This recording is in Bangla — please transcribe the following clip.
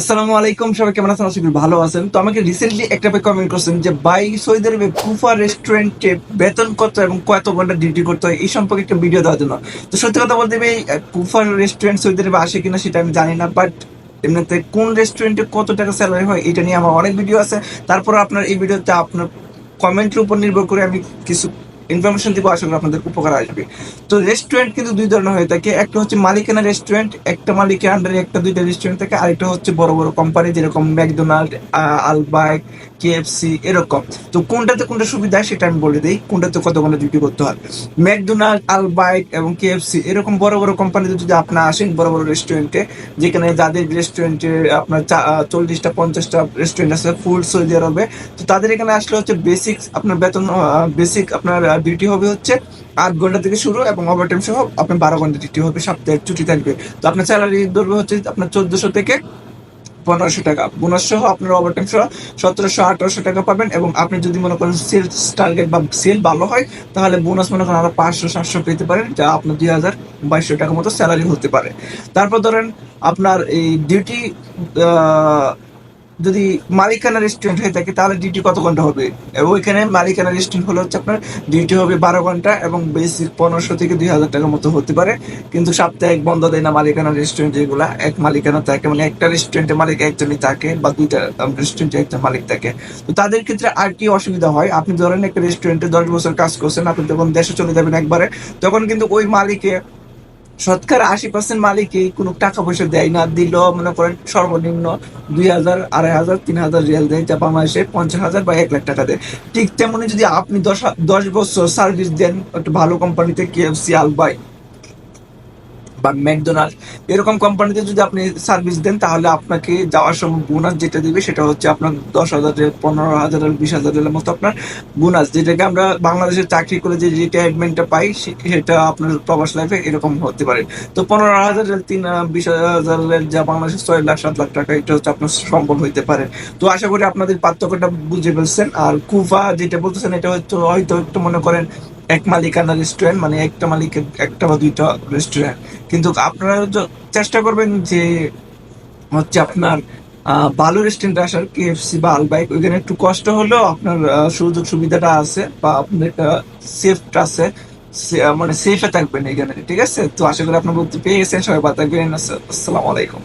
আসসালামু আলাইকুম, সবাই কেমন আছেন? আশা করি ভালো আছেন। তো আমাকে রিসেন্টলি একটা কমেন্ট করছেন যে বাই সৌদি আরবে কুফা রেস্টুরেন্টে বেতন কত এবং কত ঘণ্টা ডিউটি করতে হয়? এই সম্পর্কে একটা ভিডিও দেওয়ার জন্য। তো সত্যি কথা বলতে এই কুফা রেস্টুরেন্ট সৌদি আরবে আসে কিনা সেটা আমি জানি না বাট এমনিতে কোন রেস্টুরেন্টে কত টাকা স্যালারি হয় এটা নিয়ে আমার অনেক ভিডিও আছে। তারপর আপনার এই ভিডিওতে আপনার কমেন্টের উপর নির্ভর করে আমি কিছু ইনফরমেশন দিব, আশা করি আপনাদের উপকার আসবে। তো রেস্টুরেন্ট কিন্তু দুই ধরনের হয়ে থাকে। একটা হচ্ছে মালিকানা রেস্টুরেন্ট একটা মালিকের আন্ডারে একটা দুইটা রেস্টুরেন্ট থাকে, আরেকটা হচ্ছে বড় বড় কোম্পানি যেরকম ম্যাকডোনাল্ড আলবাইক কেএফসি এরকম। তো কোনটাতে কোনটা সুবিধা সেটা আমি বলে দিই, কোনটাতে কত ঘণ্টা ডিউটি করতে হয়। ম্যাকডোনাল্ড আলবাইক এবং কেএফসি এরকম বড় বড় কোম্পানিতে যদি আপনার আসেন, বড় বড় রেস্টুরেন্টে যেখানে যাদের রেস্টুরেন্টে আপনার চল্লিশটা, পঞ্চাশটা রেস্টুরেন্ট আছে ফুল সৌদি আরবে, তো তাদের এখানে আসলে হচ্ছে বেসিক আপনার বেতন বেসিক আপনার ডিউটি হবে হচ্ছে আট ঘণ্টা থেকে শুরু এবং ওভারটাইম সহ আপনার বারো ঘণ্টা ডিউটি হবে সপ্তাহে ছুটি থাকবে। তো আপনার স্যালারি ধরবে হচ্ছে আপনার চোদ্দশো থেকে পনেরোশো টাকা। বোনাস সহ আপনার ওভারটাইম সহ সতেরোশো, আঠারোশো টাকা পাবেন এবং আপনি যদি মনে করেন সেলস টার্গেট বা সেল ভালো হয়, তাহলে বোনাস মনে করেন আরও পাঁচশো, সাতশো পেতে পারেন, যা আপনার দুই হাজার বাইশশো টাকা মতো স্যালারি হতে পারে। তারপর ধরেন আপনার এই ডিউটি যদি মালিকানা রেস্টুরেন্ট হয়ে থাকে, তাহলে ডিউটি কত ঘণ্টা হবে? এবং ওইখানে মালিকানা রেস্টুরেন্ট হলে হচ্ছে আপনার ডিউটি হবে বারো ঘণ্টা এবং বেসিক পনেরোশো থেকে দুই হাজার টাকার মতো হতে পারে। কিন্তু সাপ্তাহিক বন্ধ দেয় না মালিকানা রেস্টুরেন্ট যেগুলা। এক মালিকানা থাকে মানে একটা রেস্টুরেন্টের মালিক একজনই থাকে বা দুইটা রেস্টুরেন্টে একজন মালিক থাকে। তো তাদের ক্ষেত্রে আর কি অসুবিধা হয়? আপনি ধরেন একটা রেস্টুরেন্টে দশ বছর কাজ করছেন, আপনি যখন দেশে চলে যাবেন একবারে। তখন কিন্তু ওই মালিকে শতকরা আশি পার্সেন্ট মালিকই কোনো টাকা পয়সা দেয় না, দিল, মনে করেন সর্বনিম্ন দুই হাজার, আড়াই হাজার, তিন হাজার রিয়াল দেয়, যা বাংলাদেশে পঞ্চাশ হাজার বা এক লাখ টাকা দেয়। ঠিক তেমনি যদি আপনি দশ দশ বছর সার্ভিস দেন, একটা ভালো কোম্পানিতে কেএফসি আলবাই বা ম্যাকডোনাল্ড, এরকম কোম্পানিতে যদি আপনি সার্ভিস দেন, তাহলে আপনাকে যাওয়ার সময় বোনাস যেটা দিবে সেটা হচ্ছে আপনার দশ হাজারের পনেরো হাজারের বিশ হাজারের মতো আপনার বোনাস, যেটাকে আমরা বাংলাদেশের চাকরি করে যে রিটায়ারমেন্টটা পাই সেটা আপনার প্রবাস লাইফে এরকম হতে পারে। তো পনেরো হাজারের তিন বিশ হাজারের যা বাংলাদেশের ছয় লাখ, সাত লাখ টাকা, এটা হচ্ছে আপনার সম্বল হইতে পারে। তো আশা করি আপনাদের পার্থক্যটা বুঝে ফেলছেন। আর কুফা যেটা বলতেছেন, এটা হয়তো হয়তো একটু মনে করেন এক মালিকানা রেস্টুরেন্ট মানে একটা মালিকের একটা বা দুইটা রেস্টুরেন্ট কিন্তু আপনারা চেষ্টা করবেন যে হচ্ছে আপনার ভালো রেস্টুরেন্টে আসার কেএফসি বা আলবাইক ওইখানে একটু কষ্ট হলেও আপনার সুযোগ সুবিধাটা আছে বা আপনার একটা সেফটা আছে। মানে সেফে থাকবেন এখানে, ঠিক আছে? তো আশা করি আপনার বলতে পেয়ে গেছেন, সবাই বা থাকবেন। আসসালামু আলাইকুম।